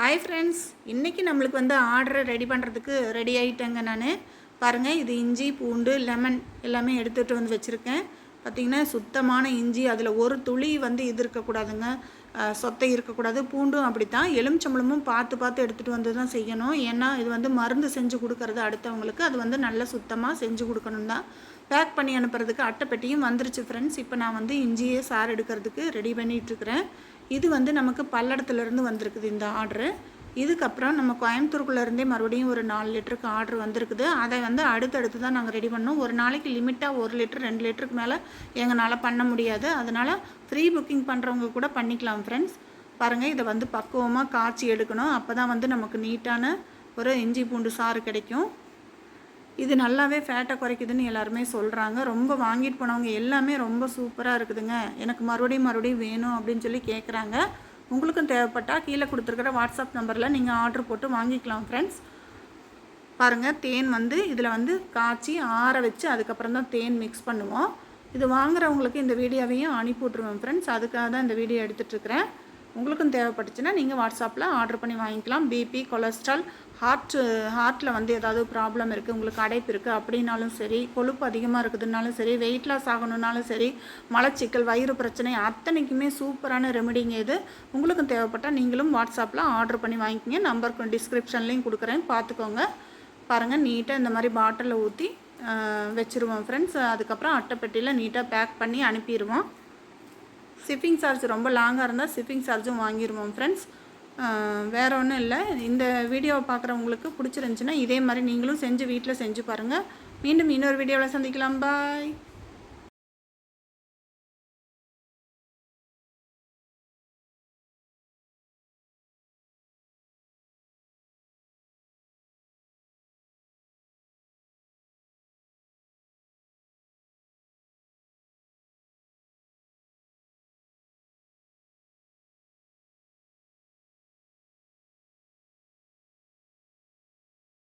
Hi friends இன்றைக்கி நம்மளுக்கு வந்து ஆர்டரை ரெடி பண்ணுறதுக்கு ரெடி ஆகிட்டேங்க நான். பாருங்கள் இது இஞ்சி பூண்டு லெமன் எல்லாமே எடுத்துகிட்டு வந்து வச்சுருக்கேன். பார்த்திங்கன்னா சுத்தமான இஞ்சி அதில் ஒரு துளி வந்து இது இருக்கக்கூடாதுங்க. சொத்தை இருக்கக்கூடாது. பூண்டும் அப்படித்தான். எலுமிச்சம்பழமும் பார்த்து பார்த்து எடுத்துகிட்டு வந்து தான் செய்யணும். ஏன்னா இது வந்து மருந்து செஞ்சு கொடுக்கறது அடுத்தவங்களுக்கு. அது வந்து நல்ல சுத்தமாக செஞ்சு கொடுக்கணும் தான் பேக் பண்ணி அனுப்புறதுக்கு அட்டைப்பெட்டியும் வந்துருச்சு ஃப்ரெண்ட்ஸ் இப்போ நான் வந்து இஞ்சியே சார் எடுக்கிறதுக்கு ரெடி பண்ணிகிட்ருக்கிறேன் இது வந்து நமக்கு பல்லடத்துலேருந்து வந்திருக்குது இந்த ஆர்டரு இதுக்கப்புறம் நம்ம கோயம்புத்தூருக்குள்ளேருந்தே மறுபடியும் ஒரு நாலு லிட்டருக்கு ஆர்டர் வந்திருக்குது. அதை வந்து அடுத்தடுத்து தான் நாங்கள் ரெடி பண்ணோம். ஒரு நாளைக்கு லிமிட்டாக ஒரு லிட்டர் ரெண்டு லிட்டருக்கு மேலே எங்களால் பண்ண முடியாது. அதனால் ஃப்ரீ புக்கிங் பண்ணுறவங்க கூட பண்ணிக்கலாம் ஃப்ரெண்ட்ஸ் பாருங்கள் இதை வந்து பக்குவமாக காய்ச்சி எடுக்கணும். அப்போ தான் வந்து நமக்கு நீட்டான ஒரு இஞ்சி பூண்டு சாறு கிடைக்கும். இது நல்லாவே ஃபேட்டை குறைக்குதுன்னு எல்லாருமே சொல்கிறாங்க ரொம்ப வாங்கிட்டு போனவங்க எல்லாமே ரொம்ப சூப்பராக இருக்குதுங்க. எனக்கு மறுபடியும் மறுபடியும் வேணும் அப்படின்னு சொல்லி கேட்குறாங்க உங்களுக்கும் தேவைப்பட்டால் கீழே கொடுத்துருக்குற வாட்ஸ்அப் நம்பரில் நீங்கள் ஆர்டர் போட்டு வாங்கிக்கலாம் ஃப்ரெண்ட்ஸ் பாருங்கள் தேன் வந்து இதில் வந்து காய்ச்சி ஆற வச்சு அதுக்கப்புறம் தான் தேன் மிக்ஸ் பண்ணுவோம். இது வாங்குறவங்களுக்கு இந்த வீடியோவையும் அனுப்பி விட்ருவேன் ஃப்ரெண்ட்ஸ் அதுக்காக தான் இந்த வீடியோ எடுத்துகிட்ருக்கிறேன் உங்களுக்கும் தேவைப்பட்டுச்சுன்னா நீங்கள் வாட்ஸ்அப்பில் ஆர்டர் பண்ணி வாங்கிக்கலாம். பிபி கொலஸ்ட்ரால் ஹார்ட் ஹார்ட்டில் வந்து ஏதாவது ப்ராப்ளம் இருக்குது உங்களுக்கு அடைப்பு இருக்குது அப்படின்னாலும் சரி கொழுப்பு அதிகமாக இருக்குதுனாலும் சரி வெயிட் லாஸ் ஆகணுன்னாலும் சரி மலச்சிக்கல் வயிறு பிரச்சனை அத்தனைக்குமே சூப்பரான ரெமெடிங்க இது. உங்களுக்கும் தேவைப்பட்டால் நீங்களும் வாட்ஸ்அப்பில் ஆர்டர் பண்ணி வாங்கிக்கிங்க. நம்பர் டிஸ்கிரிப்ஷன்லேயும் கொடுக்குறேன். பார்த்துக்கோங்க பாருங்கள் நீட்டாக இந்த மாதிரி பாட்டிலில் ஊற்றி வச்சுருவோம் ஃப்ரெண்ட்ஸ் அதுக்கப்புறம் அட்டைப்பெட்டியில் நீட்டாக பேக் பண்ணி அனுப்பிடுவோம். ஷிப்பிங் சார்ஜ் ரொம்ப லாங்காக இருந்தால் ஷிப்பிங் சார்ஜும் வாங்கிடுவோம் ஃப்ரெண்ட்ஸ் வேறு ஒன்றும் இல்லை. இந்த வீடியோவை பார்க்குறவங்களுக்கு பிடிச்சிருந்துச்சின்னா இதே மாதிரி நீங்களும் செஞ்சு வீட்டில் செஞ்சு பாருங்கள் மீண்டும் இன்னொரு வீடியோவில் சந்திக்கலாம். பாய்